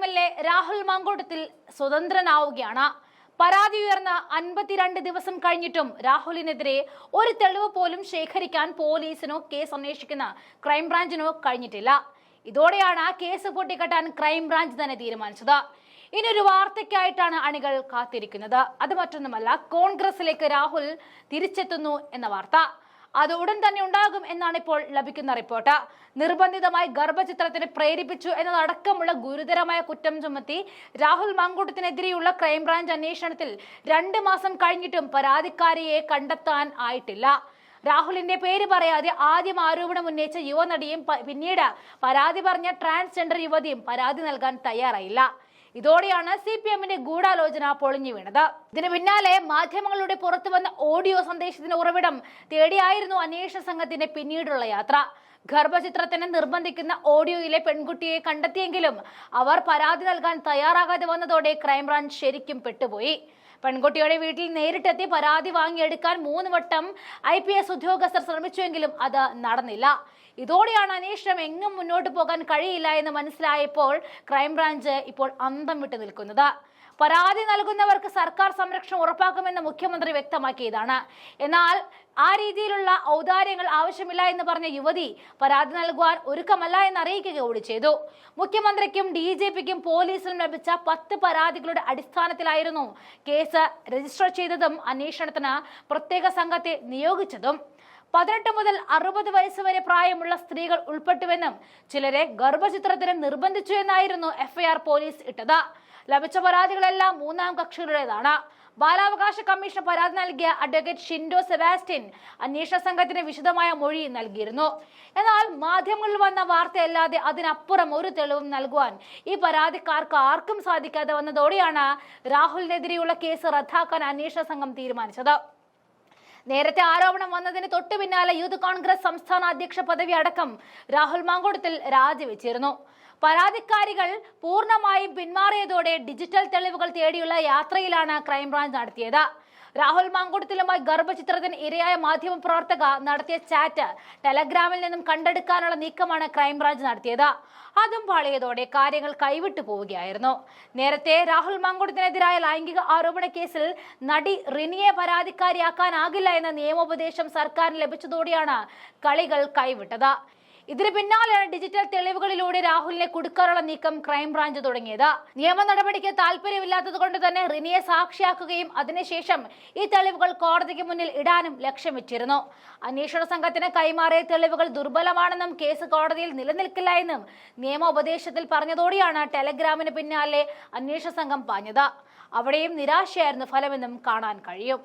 M L A Rahul Mamkootathil സ്വതന്ത്രനാവുകയാണ്. പരാതി ഉയർന്ന അൻപത്തിരണ്ട് ദിവസം കഴിഞ്ഞിട്ടും രാഹുലിനെതിരെ ഒരു തെളിവ് പോലും ശേഖരിക്കാൻ പോലീസിനോ കേസ് അന്വേഷിക്കുന്ന ക്രൈംബ്രാഞ്ചിനോ കഴിഞ്ഞിട്ടില്ല. ഇതോടെയാണ് കേസ് പൊട്ടിക്കെട്ടാൻ ക്രൈംബ്രാഞ്ച് തന്നെ തീരുമാനിച്ചത്. ഇനി ഒരു വാർത്തയ്ക്കായിട്ടാണ് അണികൾ കാത്തിരിക്കുന്നത്. അത് മറ്റൊന്നുമല്ല കോൺഗ്രസിലേക്ക് രാഹുൽ തിരിച്ചെത്തുന്നു എന്ന വാർത്ത. അത് ഉടൻ തന്നെ ഉണ്ടാകും എന്നാണ് ഇപ്പോൾ ലഭിക്കുന്ന റിപ്പോർട്ട് നിർബന്ധിതമായി ഗർഭചിത്രത്തിന് പ്രേരിപ്പിച്ചു എന്നതടക്കമുള്ള ഗുരുതരമായ കുറ്റം ചുമത്തി രാഹുൽ മാങ്കൂട്ടത്തിനെതിരെയുള്ള ക്രൈംബ്രാഞ്ച് അന്വേഷണത്തിൽ രണ്ട് മാസം കഴിഞ്ഞിട്ടും പരാതിക്കാരിയെ കണ്ടെത്താൻ ആയിട്ടില്ല. രാഹുലിന്റെ പേര് പറയാതെ ആദ്യം ആരോപണം ഉന്നയിച്ച യുവനടിയും പിന്നീട് പരാതി പറഞ്ഞ ട്രാൻസ്ജെൻഡർ യുവതിയും പരാതി നൽകാൻ തയ്യാറായില്ല. ഇതോടെയാണ് സി പി എമ്മിന്റെ ഗൂഢാലോചന പൊളിഞ്ഞു വീണത്. ഇതിന് പിന്നാലെ മാധ്യമങ്ങളുടെ പുറത്തുവന്ന ഓഡിയോ സന്ദേശത്തിന്റെ ഉറവിടം തേടിയായിരുന്നു അന്വേഷണ സംഘത്തിന്റെ പിന്നീടുള്ള യാത്ര. ഗർഭചിത്രത്തിന് നിർബന്ധിക്കുന്ന ഓഡിയോയിലെ പെൺകുട്ടിയെ കണ്ടെത്തിയെങ്കിലും അവർ പരാതി നൽകാൻ തയ്യാറാകാതെ വന്നതോടെ ക്രൈംബ്രാഞ്ച് ശരിക്കും പെട്ടുപോയി. പെൺകുട്ടിയുടെ വീട്ടിൽ നേരിട്ടെത്തി പരാതി വാങ്ങിയെടുക്കാൻ മൂന്ന് വട്ടം ഐ പി എസ് ഉദ്യോഗസ്ഥർ ശ്രമിച്ചുവെങ്കിലും അത് നടന്നില്ല. ഇതോടെയാണ് അന്വേഷണം എങ്ങും മുന്നോട്ട് പോകാൻ കഴിയില്ല എന്ന് മനസ്സിലായപ്പോൾ ക്രൈംബ്രാഞ്ച് ഇപ്പോൾ അന്തം വിട്ടു നിൽക്കുന്നത്. പരാതി നൽകുന്നവർക്ക് സർക്കാർ സംരക്ഷണം ഉറപ്പാക്കുമെന്ന് മുഖ്യമന്ത്രി വ്യക്തമാക്കിയതാണ്. എന്നാൽ ആ രീതിയിലുള്ള ഔദാര്യങ്ങൾ ആവശ്യമില്ല എന്ന് പറഞ്ഞ യുവതി പരാതി നൽകുവാൻ ഒരുക്കമല്ല എന്ന് കൂടി ചെയ്തു. മുഖ്യമന്ത്രിക്കും ഡി ജെ പിക്കും പോലീസിനും ലഭിച്ച പത്ത് പരാതികളുടെ അടിസ്ഥാനത്തിലായിരുന്നു കേസ് രജിസ്റ്റർ ചെയ്തതും അന്വേഷണത്തിന് പ്രത്യേക സംഘത്തെ നിയോഗിച്ചതും. പതിനെട്ട് മുതൽ അറുപത് വയസ്സ് വരെ പ്രായമുള്ള സ്ത്രീകൾ ഉൾപ്പെട്ടുവെന്നും ചിലരെ ഗർഭചിത്രത്തിന് നിർബന്ധിച്ചു എന്നായിരുന്നു എഫ്ഐആർ പോലീസ് ഇട്ടത്. ലഭിച്ച പരാതികളെല്ലാം മൂന്നാം കക്ഷികളുടേതാണ്. ബാലാവകാശ കമ്മീഷൻ പരാതി നൽകിയ അഡ്വക്കേറ്റ് ഷിൻഡോ സെബാസ്റ്റ്യൻ അന്വേഷണ സംഘത്തിന് വിശദമായ മൊഴി നൽകിയിരുന്നു. എന്നാൽ മാധ്യമങ്ങളിൽ വന്ന വാർത്തയല്ലാതെ അതിനപ്പുറം ഒരു തെളിവും നൽകുവാൻ ഈ പരാതിക്കാർക്ക് ആർക്കും സാധിക്കാതെ വന്നതോടെയാണ് രാഹുലിനെതിരെയുള്ള കേസ് റദ്ദാക്കാൻ അന്വേഷണ സംഘം തീരുമാനിച്ചത്. നേരത്തെ ആരോപണം വന്നതിന് തൊട്ടു പിന്നാലെ യൂത്ത് കോൺഗ്രസ് സംസ്ഥാന അധ്യക്ഷ പദവി അടക്കം രാഹുൽ മാങ്കോടത്തിൽ രാജിവെച്ചിരുന്നു. പരാതിക്കാരികൾ പൂർണമായും പിന്മാറിയതോടെ ഡിജിറ്റൽ തെളിവുകൾ തേടിയുള്ള യാത്രയിലാണ് ക്രൈംബ്രാഞ്ച് നടത്തിയത്. രാഹുൽ മാങ്കൂട്ടത്തിലുമായി ഗർഭചിത്രത്തിന് ഇരയായ മാധ്യമ പ്രവർത്തക നടത്തിയ ചാറ്റ് ടെലഗ്രാമിൽ നിന്നും കണ്ടെടുക്കാനുള്ള നീക്കമാണ് ക്രൈംബ്രാഞ്ച് നടത്തിയത്. അതും പാളിയതോടെ കാര്യങ്ങൾ കൈവിട്ടു പോവുകയായിരുന്നു. നേരത്തെ രാഹുൽ മാങ്കുടത്തിനെതിരായ ലൈംഗിക ആരോപണ കേസിൽ നടി റിനിയെ പരാതിക്കാരിയാക്കാനാകില്ല എന്ന നിയമോപദേശം സർക്കാരിന് ലഭിച്ചതോടെയാണ് കളികൾ കൈവിട്ടത്. ഇതിന് പിന്നാലെയാണ് ഡിജിറ്റൽ തെളിവുകളിലൂടെ രാഹുലിനെ കുടുക്കാനുള്ള നീക്കം ക്രൈംബ്രാഞ്ച് തുടങ്ങിയത്. നിയമ നടപടിക്ക് താല്പര്യമില്ലാത്തത് കൊണ്ട് തന്നെ റിനിയെ സാക്ഷിയാക്കുകയും അതിനുശേഷം ഈ തെളിവുകൾ കോടതിക്ക് മുന്നിൽ ഇടാനും ലക്ഷ്യം വെച്ചിരുന്നു. അന്വേഷണ സംഘത്തിന് കൈമാറിയ തെളിവുകൾ ദുർബലമാണെന്നും കേസ് കോടതിയിൽ നിലനിൽക്കില്ല എന്നും നിയമോപദേശത്തിൽ പറഞ്ഞതോടെയാണ് ടെലഗ്രാമിന് പിന്നാലെ അന്വേഷണ സംഘം പാഞ്ഞത്. അവിടെയും നിരാശയായിരുന്നു ഫലമെന്നും കാണാൻ കഴിയും.